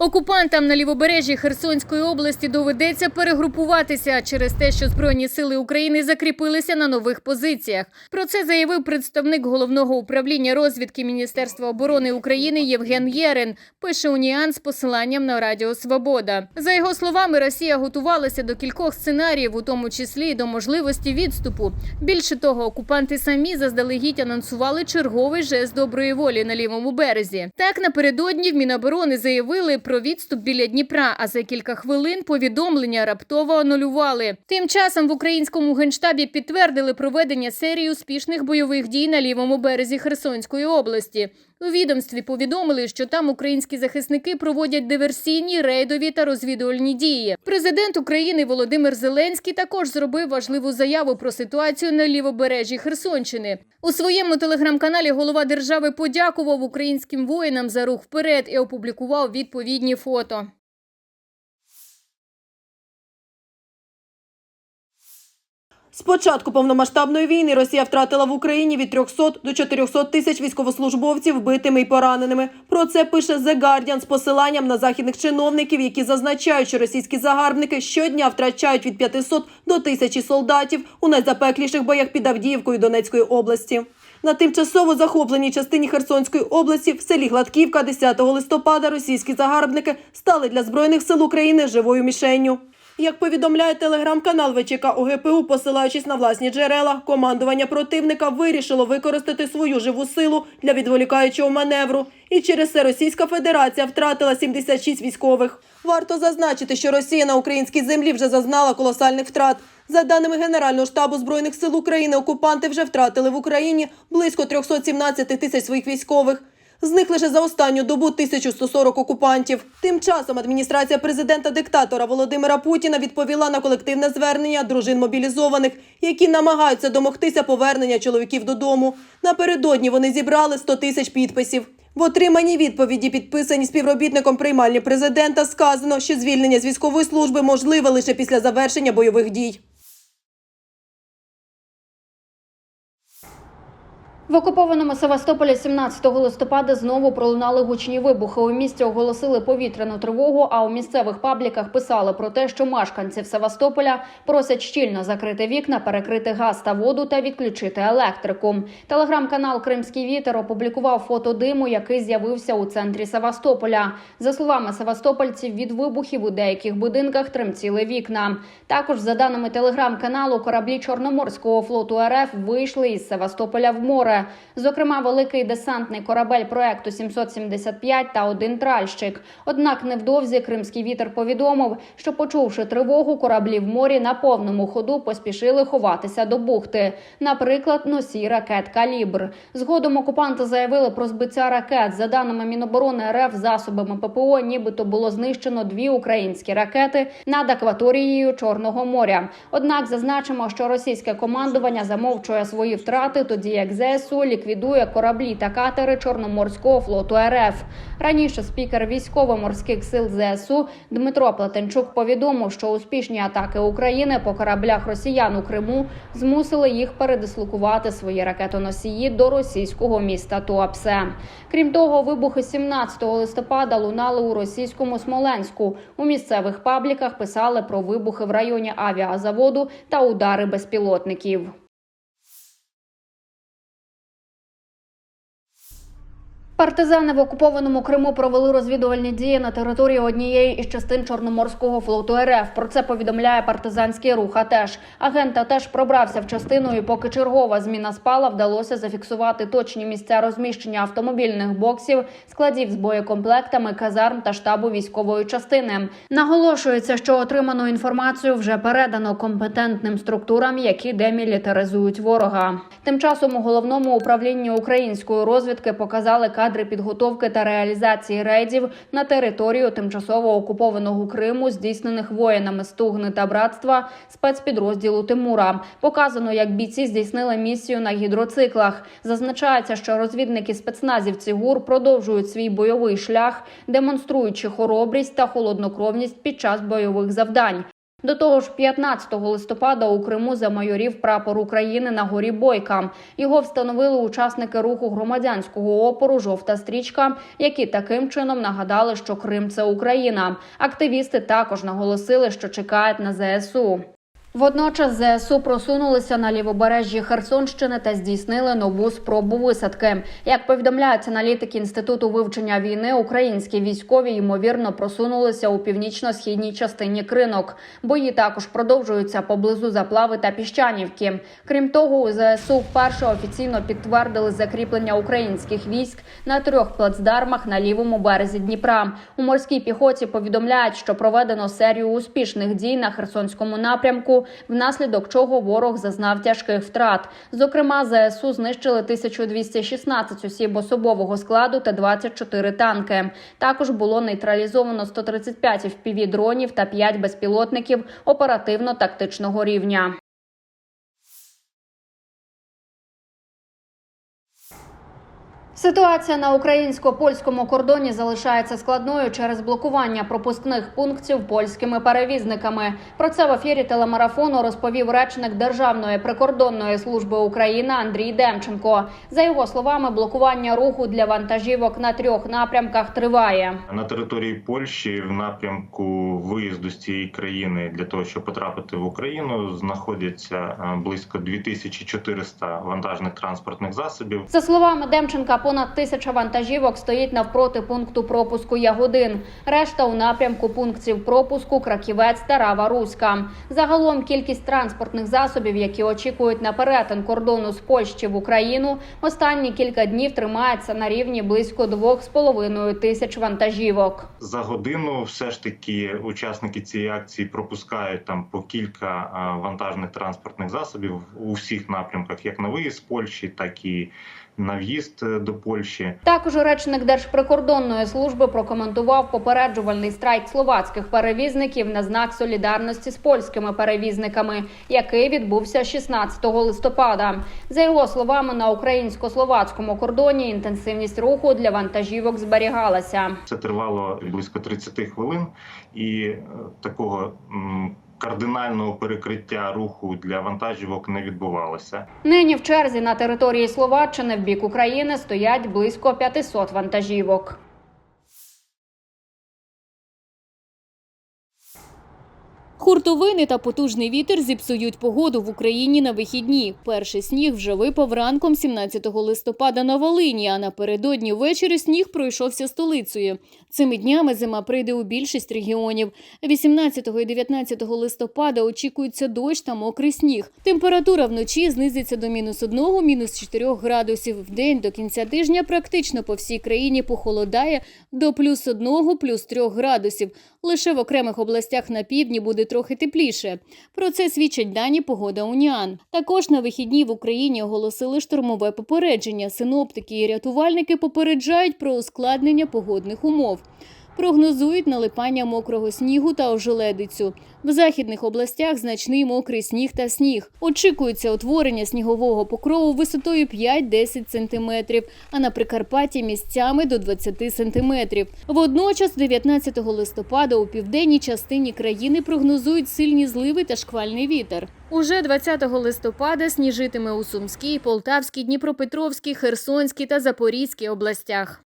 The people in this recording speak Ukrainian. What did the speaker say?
Окупантам на лівобережжі Херсонської області доведеться перегрупуватися через те, що збройні сили України закріпилися на нових позиціях. Про це заявив представник головного управління розвідки Міністерства оборони України Євген Єрин. Пише Уніан з посиланням на Радіо Свобода. За його словами, Росія готувалася до кількох сценаріїв, у тому числі й до можливості відступу. Більше того, окупанти самі заздалегідь анонсували черговий жест доброї волі на лівому березі. Так напередодні в Міноборони заявили про відступ біля Дніпра. А за кілька хвилин повідомлення раптово анулювали. Тим часом в українському генштабі підтвердили проведення серії успішних бойових дій на лівому березі Херсонської області. У відомстві повідомили, що там українські захисники проводять диверсійні, рейдові та розвідувальні дії. Президент України Володимир Зеленський також зробив важливу заяву про ситуацію на лівобережжі Херсонщини. У своєму телеграм-каналі голова держави подякував українським воїнам за рух вперед і опублікував відповідні фото. З початку повномасштабної війни Росія втратила в Україні від 300 до 400 тисяч військовослужбовців вбитими і пораненими. Про це пише The Guardian з посиланням на західних чиновників, які зазначають, що російські загарбники щодня втрачають від 500 до 1000 солдатів у найзапекліших боях під Авдіївкою Донецької області. На тимчасово захопленій частині Херсонської області в селі Гладківка 10 листопада російські загарбники стали для збройних сил України живою мішенню. Як повідомляє телеграм-канал ВЧК ОГПУ, посилаючись на власні джерела, командування противника вирішило використати свою живу силу для відволікаючого маневру. І через це Російська Федерація втратила 76 військових. Варто зазначити, що Росія на українській землі вже зазнала колосальних втрат. За даними Генерального штабу збройних сил України, окупанти вже втратили в Україні близько 317 тисяч своїх військових. З них лише за останню добу 1140 окупантів. Тим часом адміністрація президента диктатора Володимира Путіна відповіла на колективне звернення дружин мобілізованих, які намагаються домогтися повернення чоловіків додому. Напередодні вони зібрали 100 тисяч підписів. В отриманій відповіді, підписані співробітником приймальні президента, сказано, що звільнення з військової служби можливе лише після завершення бойових дій. В окупованому Севастополі 17 листопада знову пролунали гучні вибухи. У місті оголосили повітряну тривогу. А у місцевих пабліках писали про те, що мешканців Севастополя просять щільно закрити вікна, перекрити газ та воду та відключити електрику. Телеграм-канал Кримський вітер опублікував фото диму, який з'явився у центрі Севастополя. За словами севастопольців, від вибухів у деяких будинках тремтіли вікна. Також, за даними телеграм-каналу, кораблі Чорноморського флоту РФ вийшли із Севастополя в море. Зокрема, великий десантний корабель проекту 775 та один тральщик. Однак невдовзі кримський вітер повідомив, що почувши тривогу, кораблі в морі на повному ходу поспішили ховатися до бухти. Наприклад, носій ракет Калібр. Згодом окупанти заявили про збиття ракет. За даними Міноборони РФ, засобами ППО, нібито було знищено дві українські ракети над акваторією Чорного моря. Однак зазначимо, що російське командування замовчує свої втрати, тоді як ЗСУ ліквідує кораблі та катери Чорноморського флоту РФ. Раніше спікер військово-морських сил ЗСУ Дмитро Платенчук повідомив, що успішні атаки України по кораблях росіян у Криму змусили їх передислокувати свої ракетоносії до російського міста Туапсе. Крім того, вибухи 17 листопада лунали у російському Смоленську. У місцевих пабліках писали про вибухи в районі авіазаводу та удари безпілотників. Партизани в окупованому Криму провели розвідувальні дії на території однієї із частин Чорноморського флоту РФ. Про це повідомляє партизанський рух. А теж агент теж пробрався в частину, і поки чергова зміна спала, вдалося зафіксувати точні місця розміщення автомобільних боксів, складів з боєкомплектами, казарм та штабу військової частини. Наголошується, що отриману інформацію вже передано компетентним структурам, які демілітаризують ворога. Тим часом у головному управлінні української розвідки показали кадри підготовки та реалізації рейдів на територію тимчасово окупованого Криму, здійснених воїнами Стугни та братства спецпідрозділу Тимура. Показано, як бійці здійснили місію на гідроциклах. Зазначається, що розвідники спецназівці ГУР продовжують свій бойовий шлях, демонструючи хоробрість та холоднокровність під час бойових завдань. До того ж, 15 листопада у Криму замайорів прапор України на горі Бойка. Його встановили учасники руху громадянського опору Жовта стрічка, які таким чином нагадали, що Крим це Україна. Активісти також наголосили, що чекають на ЗСУ. Водночас ЗСУ просунулися на лівобережжі Херсонщини та здійснили нову спробу висадки. Як повідомляють аналітики інституту вивчення війни, українські військові ймовірно просунулися у північно-східній частині кринок. Бої також продовжуються поблизу заплави та піщанівки. Крім того, у ЗСУ вперше офіційно підтвердили закріплення українських військ на трьох плацдармах на лівому березі Дніпра. У морській піхоті повідомляють, що проведено серію успішних дій на Херсонському напрямку, внаслідок чого ворог зазнав тяжких втрат. Зокрема, ЗСУ знищили 1216 осіб особового складу та 24 танки. Також було нейтралізовано 135 FPV-дронів та 5 безпілотників оперативно-тактичного рівня. Ситуація на українсько-польському кордоні залишається складною через блокування пропускних пунктів польськими перевізниками. Про це в ефірі телемарафону розповів речник Державної прикордонної служби України Андрій Демченко. За його словами, блокування руху для вантажівок на трьох напрямках триває. На території Польщі в напрямку виїзду з цієї країни для того, щоб потрапити в Україну, знаходяться е, близько 2400 вантажних транспортних засобів. За словами Демченка, понад тисяча вантажівок стоїть навпроти пункту пропуску Ягодин. Решта у напрямку пунктів пропуску Краківець та Рава Руська. Загалом кількість транспортних засобів, які очікують на перетин кордону з Польщі в Україну, останні кілька днів тримається на рівні близько 2,5 тисяч вантажівок. За годину все ж таки учасники цієї акції пропускають там по кілька вантажних транспортних засобів у всіх напрямках, як на виїзд з Польщі, так і на в'їзд е, до Польщі. Також речник Держприкордонної служби прокоментував попереджувальний страйк словацьких перевізників на знак солідарності з польськими перевізниками, який відбувся 16 листопада. За його словами, на українсько-словацькому кордоні інтенсивність руху для вантажівок зберігалася. Це тривало близько 30 хвилин, і е, такого кардинального перекриття руху для вантажівок не відбувалося. Нині в черзі на території Словаччини в бік України стоять близько 500 вантажівок. Хуртовини та потужний вітер зіпсують погоду в Україні на вихідні. Перший сніг вже випав ранком 17 листопада на Волині, а напередодні ввечері сніг пройшовся столицею. Цими днями зима прийде у більшість регіонів. 18 і 19 листопада очікується дощ та мокрий сніг. Температура вночі знизиться до мінус 1, мінус 4 градусів. В день до кінця тижня практично по всій країні похолодає до плюс 1, плюс 3 градусів. Лише в окремих областях на півдні буде трохи тепліше. Про це свідчать дані погода Уніан. Також на вихідні в Україні оголосили штормове попередження. Синоптики і рятувальники попереджають про ускладнення погодних умов. Прогнозують налипання мокрого снігу та ожеледицю. В західних областях значний мокрий сніг та сніг. Очікується утворення снігового покрову висотою 5-10 см, а на Прикарпатті місцями до 20 см. Водночас, 19 листопада у південній частині країни прогнозують сильні зливи та шквальний вітер. Уже 20 листопада сніжитиме у Сумській, Полтавській, Дніпропетровській, Херсонській та Запорізькій областях.